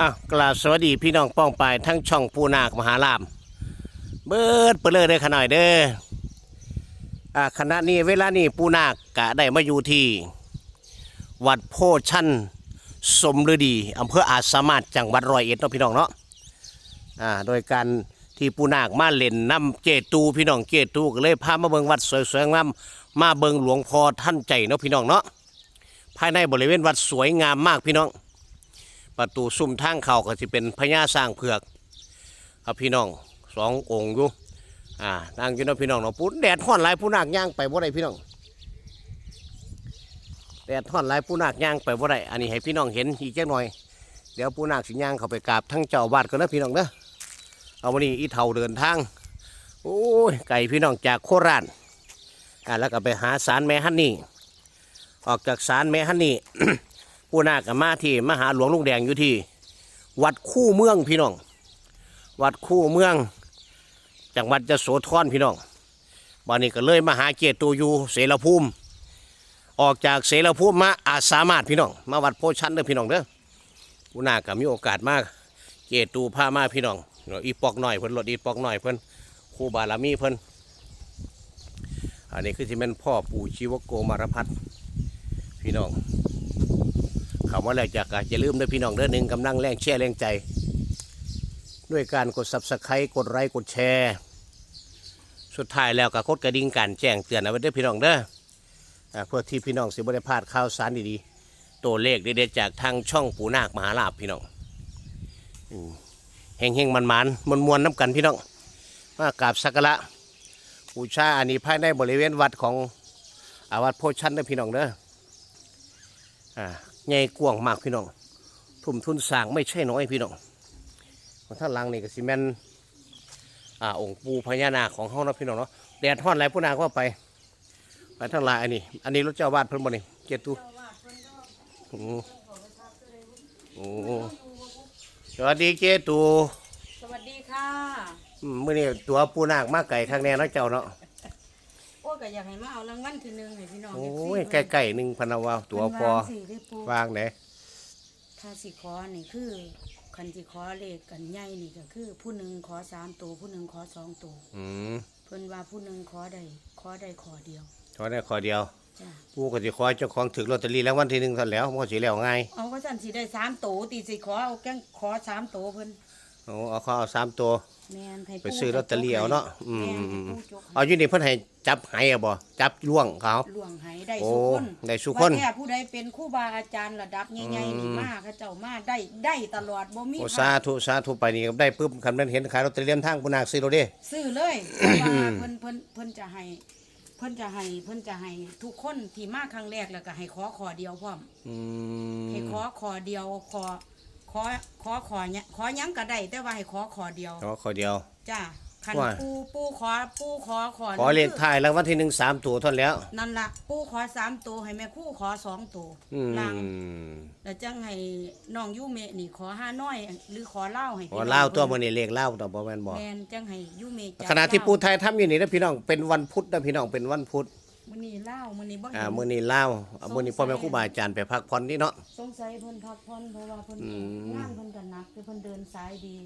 อะกราบสวัสดีพี่น้องป้องปายทั้งช่องปูนาคมหาลาม เบิดเปเลยเด้อขะหน่อยเด้ออะขณะนี้เวลานี้ปูนาคกะได้มาอยู่ที่ วัดโพชันสมฤดีอำเภออาจสามารถจังหวัดร้อยเอ็ดเนาะพี่น้องเนาะอ่าโดยการที่ปูนาคมาเล่นน้ำเจตูพี่น้องเจตูก็เลยพามาเบิงวัดสวยๆงามมาเบิงหลวงพ่อท่านใจเนาะพี่น้องเนาะภายในบริเวณวัดสวยงามมากพี่น้อง ประตูซุ้มทางเข้าก็จะเป็นพญาสร้างเผือก ครับพี่น้องสององค์อยู่อ่านั่งอยู่เนาะพี่น้องเนาะปูแดดท่อนหลายผู้นักย่างไปบ่ได้พี่น้องแดดท่อนหลายผู้นักย่างไปบ่ได้อันนี้ให้พี่น้องเห็นอีกจักหน่อย เดี๋ยวผู้นักสิย่างเข้าไปกราบทั้งเจ้าอาวาดกันนะพี่น้องเด้อเอาวันนี้อีเท่าเดินทางโอ้ยไก่พี่น้องจากโคราชอ่าแล้วก็ไปหาสารแม่ฮันนี่ออกจากสารแม่ฮันนี่ ผู้นากับมาที่มหาหลวงลุงแดงอยู่ที่ วัดคู่เมืองพี่น้อง วัดคู่เมืองจังหวัดจะโสธรพี่น้องวันนี้ก็เลยมาหาเจตูอยู่เสรภูมิ ออกจากเสรภูมิมาอาสามารถพี่น้อง มาวัดโพชันเด้อพี่น้องเด้อผู้นาคก็มีโอกาสมากเจตูพามาพี่น้องอีปอกหน่อยเพิ่นรถอีปอกหน่อยเพิ่นครูบาลามีเพิ่นอันนี้คือที่แม่นพ่อปู่ชีวโกมารพัฒพี่น้อง คำว่าแล้วจากจะลืมด้วยพี่น้องเด้อหนึ่งกำลังแรงแช่แรงใจ ด้วยการกด subscribe กดไลค์กดแชร์ สุดท้ายแล้วก็กดกระดิ่งการแจ้งเตือนเอาไว้ด้วยพี่น้องเด้อเพื่อที่พี่น้องสิบได้พลาดข่าวสารดีๆ ตัวเลขเด็ดๆจากทางช่องปูนาคมหาลาภพี่น้องเฮงเฮงมันมันมวนมวนน้ำกันพี่น้องมากราบสักการะบูชาอันนี้ภายในบริเวณวัดของอาวัดโพชันเด้อพี่น้องเด้ออ่า ใหญ่กว้างมากพี่น้องทุ่มทุนสร้างไม่ใช่น้อยพี่น้องของท่านหลังนี่ก็สิแมนอ่าองค์ปูพญานาคของเฮาเนาะพี่น้องเนาะแดดท่อนไหลผู้นาก็ไปไปทั้งหลายอันนี้ อันนี้รถเจ้าวาดเพิ่นบ่นี่เกียรตูโอ้โอ้สวัสดีเจตูสวัสดีค่ะ อืมมื้อนี้ตัวปูนาคมาไก่ข้างแน่เนาะเจ้าเนาะ โอ้ก็อยากให้มาเอารางวัลที่หนึ่งให้พี่น้อง โอ้เอฟซียใกล้ๆหนึงพะนาวาตัวพอเพิ่นวางสิได้ปูวางไหนถ้าสิขอนี่คือคันสิขอเลขกันใหญ่นี่ก็คือ ผู้หนึ่งขอสามตัวผู้หนึ่งขอสองตัวอืมเพิ่นว่าผู้หนึ่งขอได้ขอได้ขอเดียวขอได้ขอเดียวจ้ะผู้ก็สิขอให้เจ้าของถึกลอตเตอรี่แล้ววันที่หนึ่งเท่านั้นแหล้วมันก็สิแล้วง่ายเอาก็สั่นสิได้สามตัวตีสิขอเอาแก้งขอสามตัวเพิ่นเอาเอาเขาเอาสามตัว แม่นให้ไปซื้อลอตเตอรี่เอาเนาะอืมแม่นอืมให้อืมผู้จกเอาอยู่นี่เพิ่นให้ จับไหอะบ่จับล่วงเขา หลวงให้ได้โอ้สุคนได้สุคน ว่าแค่ผู้ใดเป็นครูบาอาจารย์ระดับใหญ่ๆนี่อืมมาเขาเจ้ามาได้ได้ตลอดบ่มีโอ้ขาสาดธุสาธุไปนี่ก็ได้ปุ๊บคันนั้นเห็นขายลอตเตอรี่เลียมทางปุนาคซื้อโรเด้ซื้อเลยเพราะว่าเพิ่นเพิ่นเพิ่นจะให้เพิ่นจะให้เพิ่นจะให้ทุกคนที่มาครั้งแรกแล้วก็ให้ขอขอเดียวพร้อม อืให้มขอขอเดียวขอขอขอขอเนี้ยขอหยังก็ได้แต่ว่าให้ขอขอเดียวขอขอเดียว จ้า คันว่า ปูปูขอปูขอขอขอเลขท้ายแล้ววันที่หนึ่งสามตัวเท่านั้นแล้ว นั่นล่ะปูขอสามตัวให้แม่ครู่ขอสองตัวอืมล่างแล้วจังให้น้องยูเมะนี่ขอห้าน้อย หรือขอเหล้าให้ขพี่อน้องเล่าตัวพิ่มันนี่เลขเล่าตัวบ่แม่นบ่แม่นจังให้ยูเมะจับขณะที่เหล้าปูไทยทำอยู่นี่นะพี่น้องเป็นวันพุธนะพี่น้องเป็นวันพุธมื้อนี้เหล้ามื้อนี้บ่อ่าเห็นมื้อนี้เล่าอ่ามื้อนี้พ่อแม่ครูบาอาจารย์ไปพักผ่อนนี่เนาะ สงสัยเพิ่นพักผ่อนเพราะว่าเพิ่นอืม งานเพิ่นก็หนักคือเพิ่นเดินสายดี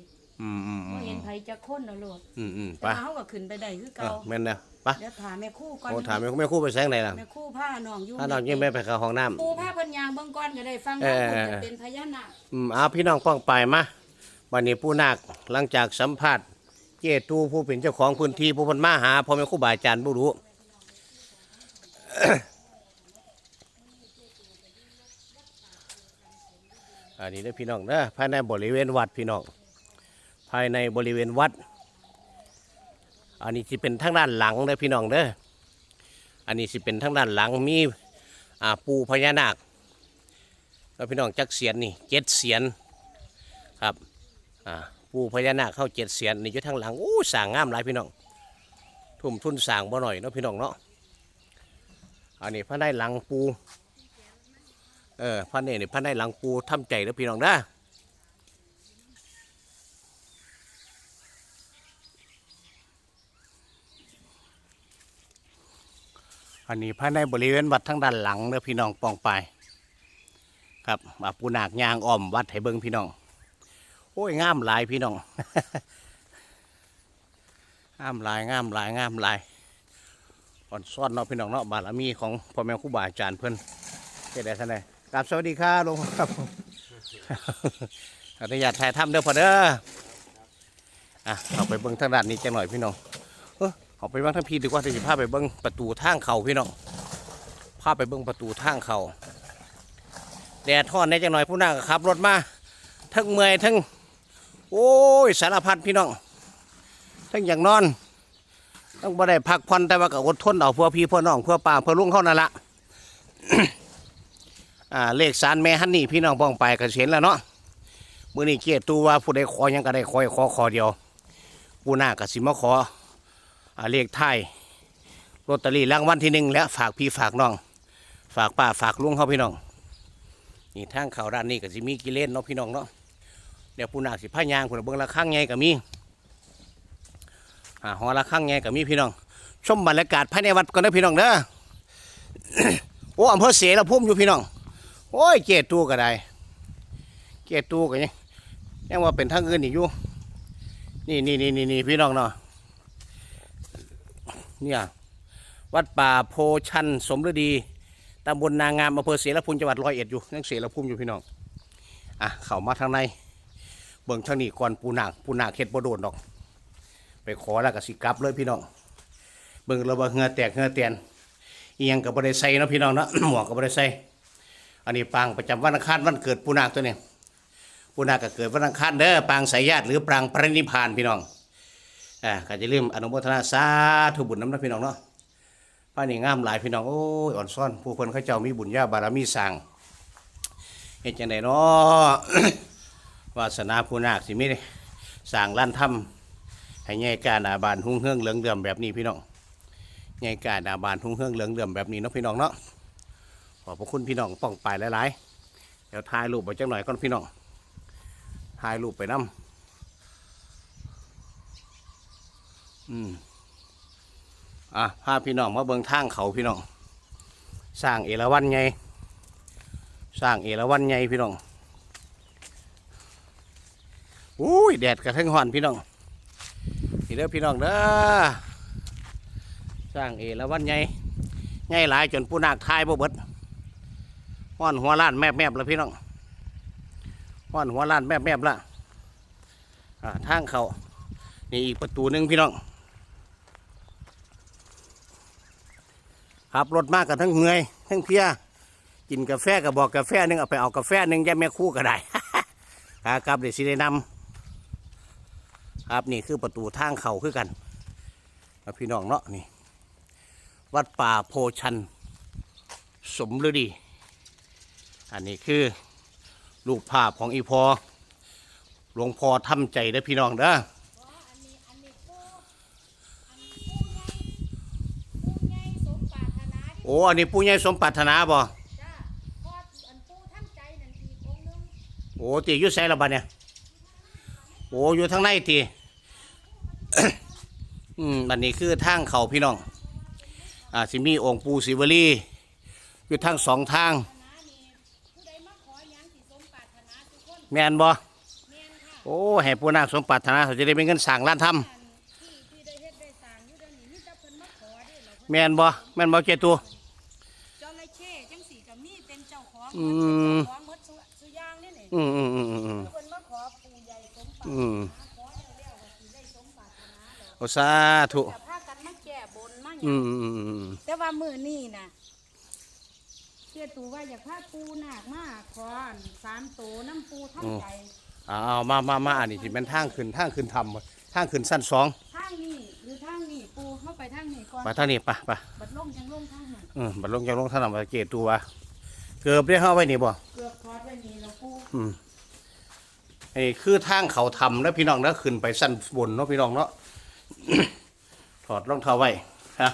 อืมอืมอืบ่มเห็นไผจะคนเอาโลดอืมอืมแต่ไปว่าเฮาก็ขึ้นไปได้คือเอเก่าอแม่นนะไปเดี๋ยวถามแม่ครู่ก่อนโอ้ถามแม่ครูแม่ครูไปแสงไหนล่ะแม่ครู่พาน้องอยู่ถ้าน้องยังไม่ไปเข้าห้องน้ำครู่พาเพิ่นย่างเบิ่งก่อนก็ได้ฟังเอว่าอเพิ่นจะเป็นพญานาคอืมเอาพี่น้องป้องไปมาวันนี้ผู้นาคหลังจากสัมภาษณ์เจตูผู้เป็นเจ้าของพื้นที่ผู้เพันมาหาพ่อแม่ครูบาอาจารย์ผู้รู้ อันนี้เด้อพี่น้องเด้อภายในบริเวณวัดพี่น้องภายในบริเวณวัด อันนี้สิเป็นทางด้านหลังเด้อพี่น้องเด้อ อันนี้สิเป็นทางด้านหลังมีปูพญานาคแล้วพี่น้องจักเสียนนี่เจ็ดเสียนครับปูพญานาคเข้าเจ็ดเสียนนี่อยู่ทางหลังอู้สางงามหลายพี่น้อง ทุ่มทุนสางบ่หน่อยเนาะพี่น้องเนาะ อันนี้พระได้หลังปู เออพระเนี่ยนี่พระได้หลังปูทำใจแล้วพี่น้องนะ อันนี้พระในบริเวณวัดทางด้านหลังเด้อพี่น้องปองไปครับอาปูนาคยางอ้อมวัดให้เบิ่งพี่น้อง โอ้ยงามหลายพี่น้องงามหลายงามหลายงามหลายอ่อนซ่อนเนาะพี่น้องเนาะบารมีของพ่อแม่ครูบาอาจารย์เพิ่นเฮ็ดได้ท่านใดกราบสวัสดีครับหลวงพ่อครับอนุญาตถ่ายทำเด้อพ่อเด้ออะเอาไปเบิ่งทางด้านนี้จังหน่อยพี่น้อง เออเอาไปบิ่งทางพี่ดีกว่าที่สิพาไปเบิ่งประตูทางเขาพี่น้องพาไปเบิ่งประตูทางเขาแดดทอนในจังหน่อยผู้นั่งก็ขับ รถมาทั้งเมื่อยทั้งโอ้ยสารพัดพี่น้องทั้งอย่างนอน ต้องบ่ได้พักผ่อนแต่ว่าก็อดทนเอาเพื่อพี่เพื่อน้องเพื่อป่าเพื่อลุงเขานั่นละอ่าเลขสารแม่ฮันนี่พี่น้องป้องไปก็เห็นแล้วเนาะมื้อนี้เกียรติตูว่าผู้ใดขอยังก็ได้ขอให้ขอขอเดียวผู้หน้าก็สิมาขอ เลขท้ายลอตเตอรี่รางวัลที่หนึ่งแล้วฝากพี่ฝากน้อง ฝากป้าฝากลุงเขาพี่น้อง นี่ทางเขาด้านนี้ก็สิมีกิเลนเนาะพี่น้องเนาะเดี๋ยวผู้หน้าสิพายางผู้เบิ่งละข้างไงก็มีอ่าหอละข้างไงกับมีพี่น้อง ชมบรรยากาศภายในวัดก่อนนะพี่น้องเด้อโอ้อำเภอเสรภูมิอยู่พี่น้อง โอ้ยเจตูก็ได้เจตูก็ยังยังว่าเป็นทางอื่นอีกอยู่ นี่นี่นี่นี่พี่น้องเนาะ เนี่ยวัดป่าโพชันสมฤดีตำบลนางามอำเภอเสรภูมิจังหวัดร้อยเอ็ดอยู่ยังเสรภูมิอยู่พี่น้องอะเข้ามาทางในเบิ่งทางนี้ก่อนปูนาปูนาเฮ็ดบ่โดนดอก ไปขอแล้วก็สิกลับเลยพี่น้องเบิ่งเราบ่าเหงือแตกเหงือเตียนอียังก็บ่ได้ใส่เนาะพี่น้องเนาะ หมวกก็บ่ได้ใส่อันนี้ปางประจำวันอังคารวันเกิดปูนาตัวนี้ปูนาก็เกิดวันอังคารเด้อปางสายญาติหรือปางปรินิพพานพี่น้อง อ่าก็จะลืมอนุโมทนาสาธุบุญน้ำนะพี่น้องเนาะป้านี่งามหลายพี่น้องโอ้ยอ่อนซ่อน ผู้คนเขาเจ้ามีบุญญาบารมีสร้างเฮ็ดจังไดเนาะวาสนาปูนาคสิมีสร้างลั่นถ้ำให้ใหญ่กาหนาบานหุ้งเฮืองเหลืองเดือมแบบนี้พี่น้องใหญ่กาหนาบานหุ้งเฮืองเหลืองเดือมแบบนี้เนาะพี่น้องเนาะขอบพระคุณพี่น้องป้องไปหลายๆเดี๋ยวถ่ายรูปไปจังหน่อยก่อนพี่น้องถ่ายรูปไปน้ำ อืมอะพาพี่น้องมาเบิ่งทางเขาพี่น้องสร้างเอราวัณไงสร้างเอราวัณไงพี่น้องอุ้ยแดดกระทั่งหอนพี่น้องพี่เด้อพี่น้องเด้อสร้างเอละวันใหญ่ใหลายจนปูนาคทายบ่เบิดห้อนหัวล้านแมบแมบแล้วพี่น้องห้อนหัวล้านแมบแมบละอ่าทางเขานี่อีกประตูหนึ่งพี่น้อง ขับรถมากกับทั้งเงอยทั้งเพียกินกาแฟกับบอกกาแฟหนึ่งเอาไปเอากาแฟหนึ่งแย่แม่คู่ก็ได้ครับเดี๋ยวสิได้นำครับนี่คือประตูทางเขาคือกันพี่น้องเนาะนี่ วัดป่าโพชัน สมฤดี อันนี้คือรูปภาพของอีพอหลวงพ่อทำใจเด้พี่น้องเด้อ อันนี้อันนี้ปูอันนี้ปูใหญ่ปูใหญ่สมปรารถนาที่ โอ้อันนี้ปู่ใหญ่สมปรารถนาบ่จ้าพออันปูท่านใจนั่นอีกองค์หนึงโอ้ตีอยู่ไสละบัดเนี่ยโอ้อยู่ทางในตี อืมอันนี้คือทางเขาพี่น้องอ่าสิมีองค์ปู่ศิวลีอยู่ทางสองทางปรารถนานี่ผู้ใดมาขอหยังสิสมปรารถนาทุกคนแม่นบ่แม่นค่ะโอ้ให้ปู่นาคสมปรารถนาเขาจะได้เป็นเงินสั่งร้านทำ แล้วเพิ่นแม่นบ่แม่นบ่เจตัวจระเข้จังสี่ก็มีเป็นเจ้าของอืเป็นมเจ้าของหมดสุสุอย่างนี่นี่อืมอืมอืมอืมอืมเพิ่นมาขอปู่ใหญ่สมปรารถอืมนาขอแล้วแล้วก็สิได้สมปรารถนาแล้วโอ้สาธุจะพากันมาแก้บนมาหอืยังมอืมอืมอืมแต่ว่ามือนี่นะเชื่อตูว่าอยากพาปูหนักมากขออันสามโตน้ำปูท่านใจ เอาเอามามามาอันนี้ที่เป็นทางขึ้นทางขึ้นทำทางขึ้นสั้นสอง ทางนี้ก่อนไปทางนี้ไปไปบัดลงจังลงทางนั้นอืมบัดลงจากลงท่านำมาเจตัวเกือบได้เข้าไว้นี่บ่เกือบทอดไว้นี่แล้วปูอืมไอ้คือทางเขาทำแล้วพี่น้องแล้วขึ้นไปสั้นบนเนาะพี่น้องเนาะ ถอดรองเท้าไว้ฮะ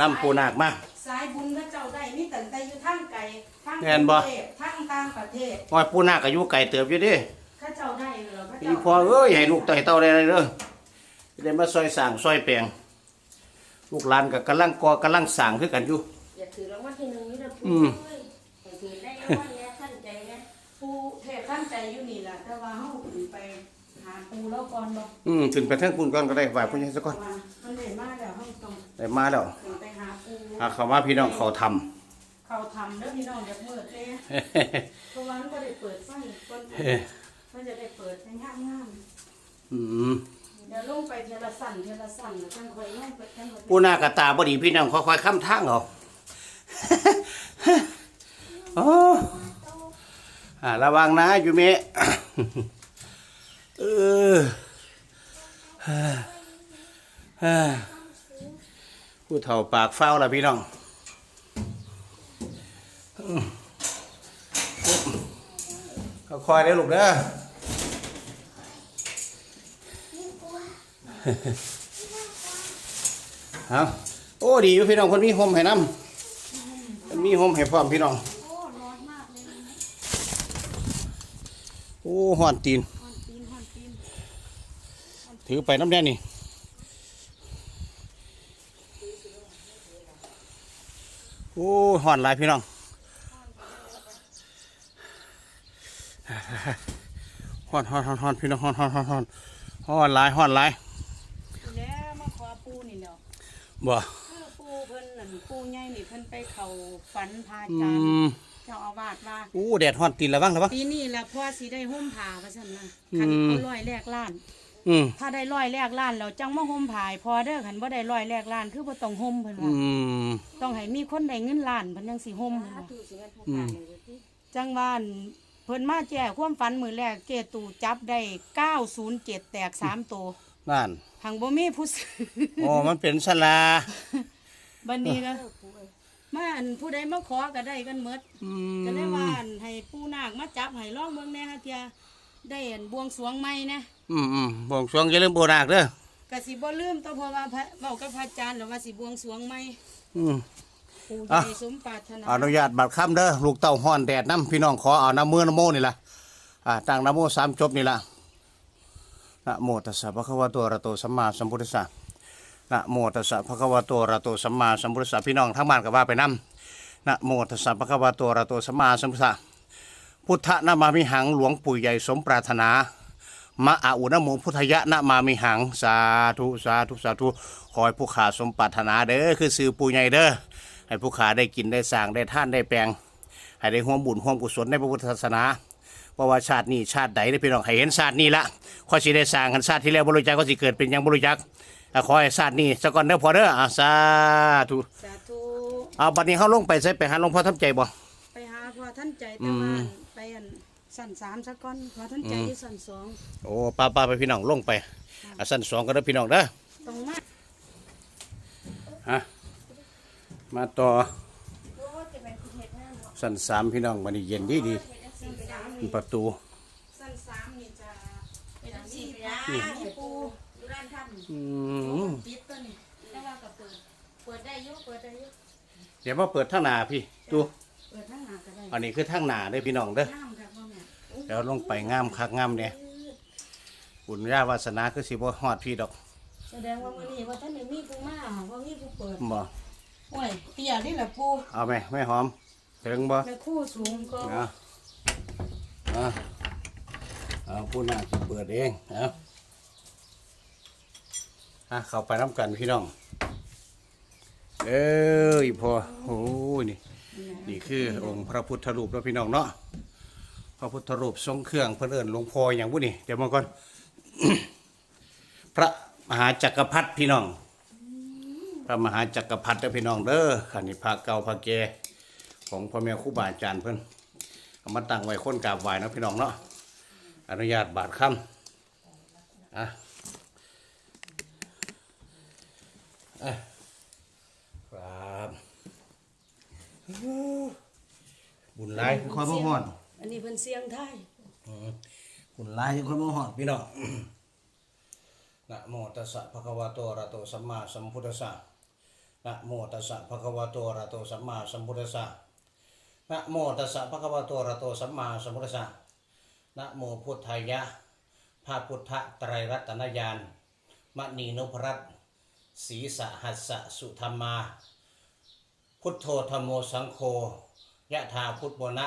นำปูนาคมาสายบุญพระเจ้าได้มีตั้งแต่อยู่ทางไกลทางแม่นบ่กรุงเทพทางต่างประเทศว่าปูนาคอายุไก่เติบอยู่เดิพระเจ้าได้เหรอพระอีเจ้าพอเอ้ยให้ลูกไต่เต้าได้เลยเด้อจะได้มาซอยสร้างซอยแปลง ลูกหลานกับกำลังก่อกำลังสร้างคือกันอยู่ อย่าถือรางวัลที่หนึ่งนี่นะปูอืมเอ้ยอย่าถือได้รางวัลเนี้ยท่านใจนะปูเทพท่านใจอยู่นี่แหละแต่ว่าเฮาขึ้นไปปูแล้วก่อนบอกอืมขึ้นไปทางคุณก่อนก็ได้ไหว้ผู้ใหญ่ซะก่อนว่ามันได้มาแล้วห้องตรงได้มาแล้วขึ้นไปหาปูอะเขามาพี่น้องเขาทำเขาทำแล้วพี่น้องจะเปิดเลยเพราะว่ามันก็ได้เปิดไฟก่อนเฮ้มันจะได้เปิดให้งามงามอืมๆ เดี๋ยวลงไปเทละสั่นเทละสั่นแล้วจังค่อยลงไปจังค่อยผู้หน้ากระตาบ่ดีพี่น้องค่อยๆค้ำทางเอาโอ้อ่าระวังนะอยู่เมะเออผู้เฒ่าปากเฝ้าล่ะพี่น้องค่อยๆเด้อลูกเด้อ เอาโอ้ดีอยู่พี่น้องคนมีโฮมให้น้ำคนมีโฮมให้พร้อมพี่น้อง โอ้ร้อนมากเลยนะโอ้ห่อนตีนหอนตีนหอนตีนถือไปน้ำแดงนี่ โอ้ห่อนหลายพี่น้องห่อนห่อนห่อนหอนพี่น้องห่อนห่อนห่อนห่อนหอนหลายห่อนหลาย แล้วมาขอปูนี่แหล้ว บ่คือปูเพิ่นนั่นปูใหญ่นี่เพิ่นไปเข้าฝันพาอืจารย์มเจ้าอาวาสว่าโอ้แดดห่อนตีนระวังระวัง ปีนี้แหละพ่อสิได้ห่มผ้าว่าซั่นนะอืมคันเอาร้อยแรกล้าน อืมถ้าได้ร้อยแรกล้านแล้วจังมาห่มผ้าให้พอเด้อคันบ่ได้ร้อยแรกล้านคือบ่ต้องห่มเพิ่นอืว่า ม ต้องให้มีคนได้เงินล้านเพิ่นจังสิห่มเพิ่นว่า อืม จังหวานเพิ่นมาแจ้ความฝันมื้อแรกเกตูจับได้ 907 แตก 3 ตัว นั่นหังบ่มีผู้ซื้อโอ้มันเป็นสลาบัดนี้ก็มาอันผู้ใดมาขอก็ได้กันหมดอืมก็เลยว่าอันให้ปู่นาคมาจับให้ลองเบิ่งแหน่ฮะเทียได้อันบวงสรวงใหม่นะอืมอืมบวงสรวงอย่าลืมโบราณเด้อก็สิบ่ลืมต่อเพราะว่าพระเว้ากับพระอาจารย์แล้วว่าสิบวงสรวงใหม่อืม ปู่อะใหญ่สมปรารถนา อนุญาตบัตรคำเด้อลูกเต้าห้อนแดดน้ำพี่น้องขอเอาน้ำมือน้ำโมนี่ล่ะอ่าตั้งน้ำโมสามจบนี่ล่ะ นะโมตัสสะภะคะวะโตอะระโตสัมมาสัมพุทธัสสะนะโมตัสสะภะคะวะโตอะระโตสัมมาสัมพุทธัสสะพี่น้องทั้งบ้านก็ว่าไปนํนะโมตัสสะภะคะวะโตอะระโตสัมมาสัมพุทธัสสะพุทธนามามิหังหลวงปู่ใหญ่สมปรารถนามะอาอุนะโมพุทธยะนะมามิหังสาธุสาธุสาธุขอให้ผู้ขาสมปรารถนาเด้อคือสื่อปู่ใหญ่เด้อให้ผู้ขาได้กินได้สร้างได้ท่านได้แปลงให้ได้ห่วมบุญห่วมกุศลในพระพุทธศาสนา เพราะว่าชาตินี้ชาติใดได้พี่น้องให้เห็นชาตินี้ละข้อสิได้สร้างกันชาติที่แล้วบริจาคก็สิเกิดเป็นหยังบริจาคอะขอให้ชาตินี้สะก่อนเด้อพอเด้ออะสาธุสาธุเอาบัดนี้เขาลงไปใส่ไปหาหลวงพ่อทำใจบ่ ไปหาพ่อท่านใจแต่ว่าไปอันสั่นสามซะก่อนพ่อท่านใจที่สั่นสองโอ้ป้าป้าไปพี่น้องลงไปอะสั้นสองก็เด้อพี่น้องเด้อต้องมาฮะมาต่อสั้นสามพี่น้องวันนี้เย็นดีดี ประตู สั่นสามนี่จะเป็นอันนี้นี่ให้ปูอยู่ร้านทอืมปิดตัวนี้ำแต่ว่าก็เปิด เปิดได้อยุเปิดได้อยุเดี๋ยวมาเปิดทางหน้าพี่ดูเปิดทางหน้าก็ได้อันนี้คือทางหน้าเด้อพี่น้องเด้อ น้ำครับพ่อแม่เดี๋ยวลงไปงามคักงามเนี่ยบุญญาวาสนาคือสิบ่ฮอดพี่ดอกแสดงว่ามื้อนี้ว่าท่านได้มีผู้มาว่ามีผู้เปิดบ่โอ้ยเตี้ยนี่แหละปูเอาไหมไม่หอม ถึงบ่แม่คู่สูงก็เอาเเอาผู้น่าสิเปิดเองเอาอะเข้าไปน้ำกันพี่น้อง เอ้ยพอโอ้ยนี่นี่คือองค์พระพุทธรูปแล้วพี่น้องเนาะพระพุทธรูปทรงเครื่องเพื่นเอิญหลวงพ่ออย่างบุนี่เดี๋ยวมาก่อน พระมหาจักรพรรดิพี่น้อง พระมหาจักรพรรดิพี่น้องเด้อขันนี้พระเก่าพระแก่ของพ่อแม่ครูบาอาจารย์เพิ่นเอา มาตั้งไว้คนกราบไหว้เนาะพี่น้องเนาะอนุญาตบาทคำอะอะครับบุญหลายคอยบ่ฮอดอันนี้เพิ่นเสียงไทยบุญหลายคอยบ่ฮอดพี่น้องนะโมตัสสะภะคะวะโตอะระโตสัมมาสัมพุทธัสสะนะโมตัสสะภะคะวะโตอะระโตสัมมาสัมพุทธัสสะ นะโมตัสสะภะคะวะโตอะระโตสัมมาสัมพุทธัสสะนะโมพุทธายะพระพุทธไตรรัตนญาณมณีนพรัตศีสหัสสะสุธรรมา พุทโธธรรมโมสังโฆยะธาพุทธโมนะ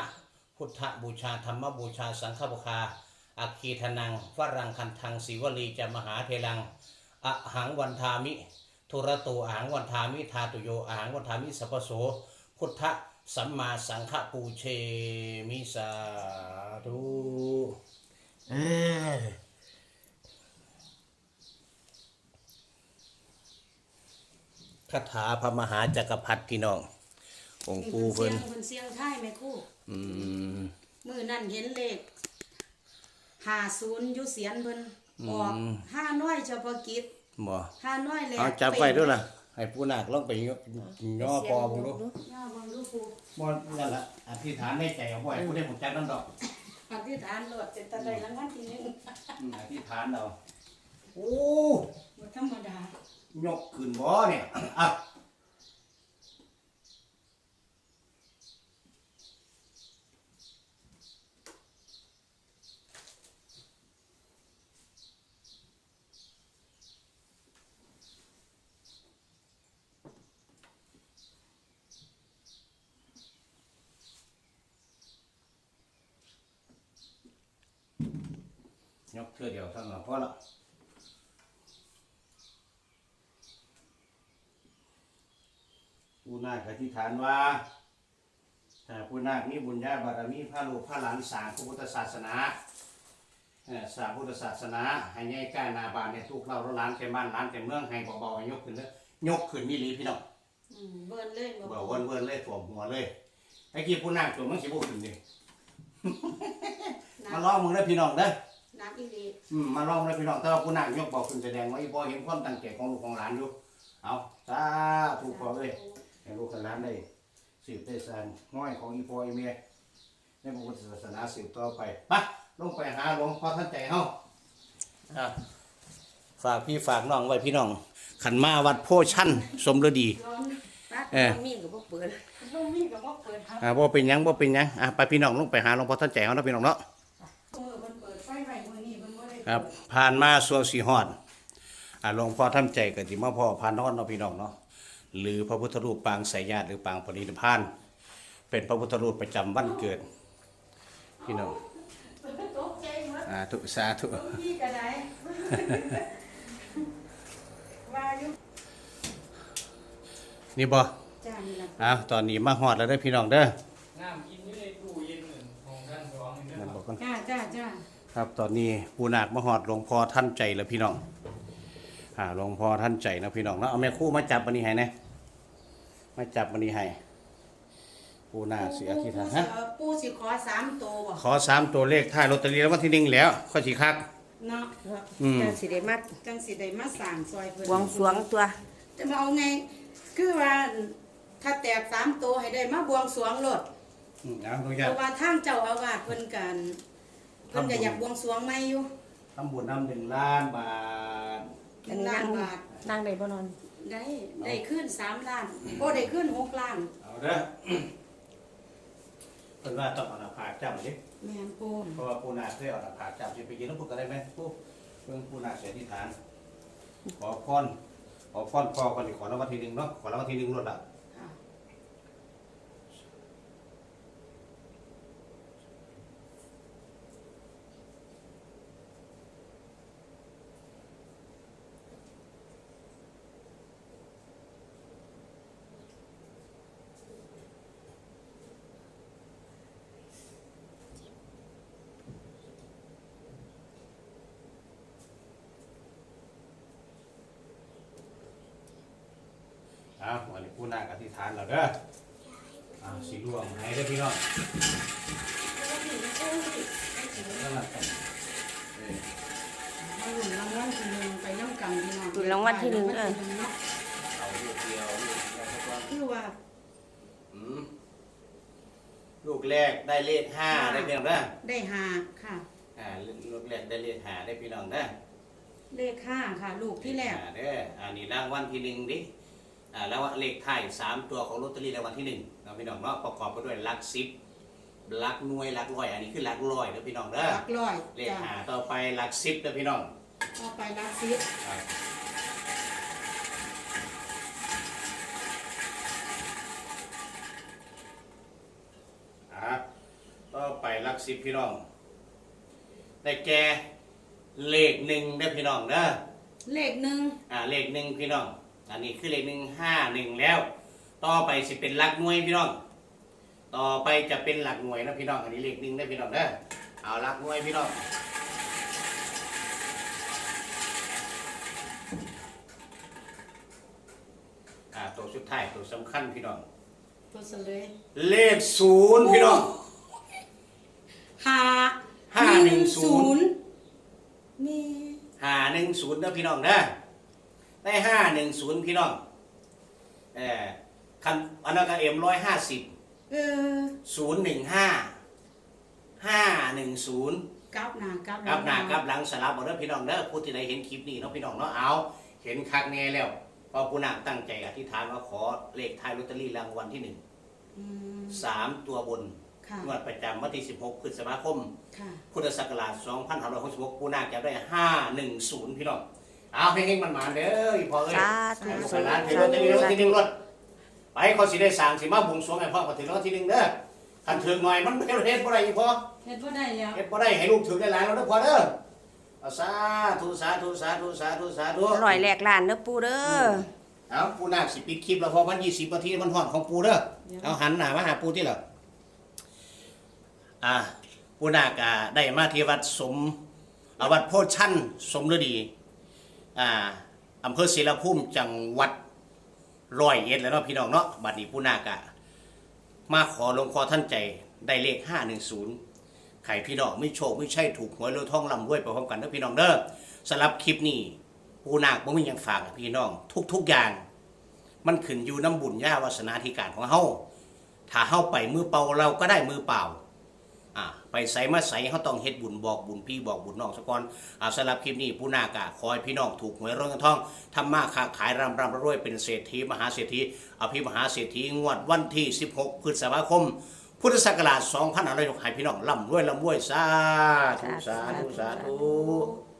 พุทธบูชาธรรมบูชาสังฆบูชาอัคคีทนังฝรังคันทังศิวลีจะมหาเทลังอหังวันทามิ ทุระโตอหังวันทามิ ทาตุโยอหังวันทามิสัพโส พุทธ สัมมาสังฆปูเชมิสาธุเอ้ยคาถาพระมหาจักรพรรดิพี่น้ององค์ปูเพิ่เพิ่นนเพิ่นเสียงท้ายแม่ครู่อืมมือนั่นเห็นเลขห้าศูนย์อยู่เสียนเพิ่นออกห้าน้อยเฉพาะกิจบ่ห้าน้อยแล้วเอาจับไว้ด้วยล่ะ ให้ปูนาคลองไปย่อย่อปอผมดูย่าเบังดูปูบ่นั่นล่ะอธิษฐานในใจเอาไว้ผู้ใดผมจักนั่นดอกอธิษฐานโลดจะตะได้รางวัลที่หนึ่งอืมอธิษฐานเอาโอ้บ่ธรรมดายกขึ้นบ่เนี่ยอะ ยกเทื่อเดียวเท่านั้นพอละผู้นาคอธิษฐานว่าถ้าผู้นาคมีบุญญาบารมีพระลูกพระหลานสร้างพระพุทธศาสนาเอ่อสร้างพุทธศาสนาให้ใหญ่กล้าหนาบานเนี่ยทุกเราเราหลานเต็มบ้านหลานเต็มเมืองให้เบาๆให้ยกขึ้นเลยยกขึ้นมีหลีพี่น้องอืมเบิ่นเลยบ่เบาเวินเวินเลยถ่วมหัวเลยไอ้กี้ผู้นาคตัวมึงสิบุขึ้นดิหนัมากลองมึงเด้อพี่น้องเด้อหนัก อีหลีอืมมาลองเด้อพี่น้องแต่ว่าผู้นาคยกบอกขึ้นแสดงว่าอีพ่อเห็นความตั้งใจของลูกของหลานอยู่เอาสาธุขอเลยให้ลูกหลานได้สืบได้สานน้อยของอีพ่ออีเมียในพระพุทธศาสนาสืบต่อไปปะลงไปหาหลวงพ่อท่านใจเฮาอะฝากพี่ฝากน้องไว้พี่น้อง ขันมาวัดโพชั่นสมฤดี ร้อนตัดเออ มีก็บ่เปิดบ่มีก็บ่เปิดครับ อ่าบ่เป็นหยังบ่เป็นหยังอะไปพี่น้องลงไปหาหลวงพ่อท่านใจเฮาเนาะพี่น้องเนาะ ครับผ่านมาส่วงสีฮอดอ่าหลวงพ่อท่านใจก็สิมาพ่อพานนอนเนาะพี่น้องเนาะหรือพระพุทธรูปปางสายญาติหรือปางปณิธพานเป็นพระพุทธรูปประจำวันเกิด พี่น้องตกใจหมดอ่าทุสาธุพี่ก็ได้ว่าอยู่นี่บ่จ้านี่ล่ะอะตอนนี้มาฮอดแล้วเด้อพี่น้องเด้อน้ำกินอยู่ในตู้เย็นหนึ่งของท่านสองนี่นั่นนะบอกกันจ้าจ้าจ้า ครับตอนนี้ปูนาคมาฮอดหลวงพ่อท่านใจแล้วพี่น้องอ่าหลวงพ่อท่านใจนะพี่น้องเนาะเอาแม่ครู่มาจับอันนี้ให้นะมาจับอันนี้ให้ปูนาคสิอธิษฐานฮะเอ่อปู่สิขอสามตัวบ่ขอสามตัวเลขท้ายลอตเตอรี่แล้ววันที่หนึ่งแล้วข้อสีคักเนาะอืมจังสิได้มาจังสิได้มาสร้างซอยเพิ่นบวงสรวงตัวจะมาเอาไงคือว่าถ้าแตกสามตัวให้ได้มาบวงสรวงโลดอืมเอาทุกอเพย่างราะว่าทางเจ้าอาวาสเพิ่นกัน เพิ่นก็อยากบวงสรวงใหม่อยู่ทำบุญนำหนึ่งล้านบาทหนึ่งล้านบาทนั่งได้บ่นอนได้ได้ขึ้นสามล้านโอ้ได้ขึ้นหกล้านเอาเด้อเพิ่นว่าต้องเอาหน้าผากจับดิแม่นปูเพราะว่าปูนาคเคยเอาหน้าผากจับสิไปกินน้ำพุกันได้ไหมปูเพิ่งปูนาคเสียที่ฐาน ขอพรขอพรพ่อคนนี้ขอรางวัลที่หนึ่งเนาะขอรางวัลที่หนึ่งรวดละ อาวันนี้ปูนาคอธิษฐานแล้วเด้ออ่าสีร่วงให้เด้อพี่น้องนั่นแหละครับเอ้ยมาหลุนรางวัลที่หนึ่งไปน้ำกันพี่น้องหลุนรางวัลที่หนึ่งเออ เอาลูกเดียวลูกเดียวสักวันคือว่าอืมลูกแรกได้เลขห้าได้พี่น้องเด้อได้หาค่ะ อ่าลูกแรกได้เลขห้าได้พี่น้องเด้อเลขห้าค่ะ ลูกที่แรก อ่าเด้ออันนี้รางวัลที่หนึ่งดิ แล้วเลขท้ายสามตัวของลอตเตอรี่รางวัลที่หนึ่งเนาะพี่น้องเนาะประกอบไปด้วยหลักสิบหลักหน่วยหลักร้อย อันนี้คือหลักร้อยเด้อพี่น้องเด้อหลักร้อยเลขจ้ะห้าต่อไปหลักสิบเด้อพี่น้องต่อไปหลักสิบอ่าอ่าต่อไปหลักสิบพี่น้องได้แก่เลขหนึ่งได้อพี่น้องเด้อเลขหนึ่งอ่าเลขหนึ่งพี่น้อง อันนี้คือเลขหนึ่งห้าหนึ่งแล้ว ต่อไปสิเป็นหลักหน่วยพี่น้อง ต่อไปจะเป็นหลักหน่วยนะพี่น้อง อันนี้เลขหนึ่งได้อพี่น้องเด้อเอาหลักหน่วยพี่น้องอ่าตัวสุดท้ายตัวสำคัญพี่น้อง ตัวเสลยเลขศูนย์พี่น้อง ห้าห้าหนึ่งศูนย์ นี่ห้าหนึ่งศูนย์นะพี่น้องนะ ได้ห้าหนึ่งศูนย์พี่น้องเออคันอันนั้นก็เอ็มร้อยห้าสิบเออศูนย์หนึ่งห้าห้าหนึ่งศูนย์กลับหน้ากลับกับหน้ากับหลังสลับเอาเด้อพี่น้องเด้อผู้ที่ใดเห็นคลิปนี้เนาะพี่น้องเนาะเอาเห็นคักแน่แล้วเพอผู้นางตั้งใจอธิษฐานว่าขอเลขท้ายลอตเตอรี่รางวัลที่หนึ่งอืมสามตัวบนค่ะงวดประจำวันที่16พฤษภาคม ค่ะ พุทธศักราช2566ปูนาคจะได้ 510 พี่น้อง เอาเฮงๆมันมาเด้ออีพ่อเอ้ยสาธุให้ลูกให้หลานถือรถที่หนึ่งรถที่หนึ่งรถไปเขาสิได้สั่งสิมาบุงสรวงให้พ่อเขาถือรถที่หนึ่งเด้อคันถือหน่อยมันไม่เฮ็ดบ่ได้อีพ่อเฮ็ดบ่ได้แล้วเฮ็ดบ่ได้ให้ลูกถือได้หลายแล้วเด้อพ่อเด้อเอาสาธุสาธุสาธุสาธุสาธุอร่อยแหลกลานเด้อปูเด้อเอาปูนาคสิปิดคลิปแล้วเพอมัน20นาทีมันฮอดของปูเด้อเอาหันหน้ามาหาปูที่ละอ่าปูนาคอะได้มาที่วัดสมอ่าวัดโพธิ์ชั่นสมฤดี อ่าอำเภอศิลภูมิจังหวัดร้อยเอ็ดแล้วเนาะพี่น้องเนาะบัดนี้ผู้นาคอะมาขอหลวงคอท่านใจได้เลข510ไข่พี่น้องไม่โชคไม่ใช่ถูกหวยรวยทองลำรวยไปพร้อมกันเด้อพี่น้องเด้อสำหรับคลิปนี้ผู้นาคบ่มีหยังฝากพี่น้อง ทุกๆอย่าง มันขึ้นอยู่น้ำบุญญาวาสนาธิการของเฮาถ้าเฮาไปมือเปล่าเราก็ได้มือเปล่า อ่าไปใส่มาใส่เขาต้องเฮ็ดบุญบอกบุญพี่บอกบุญน้องสะก่อนอ่าสำหรับคลิปนี้ผู้นากะขอให้พี่น้องถูกหวยรวยเงินทองทำมาค้าขายร่ำร่ำรวยเป็นเศรษฐีมหาเศรษฐีอภิมหาเศรษฐีงวดวันที่ 16 พฤษภาคม พุทธศักราช2566ให้พี่น้องร่ำรวยร่ำรวยสาธุสาธุสาธุ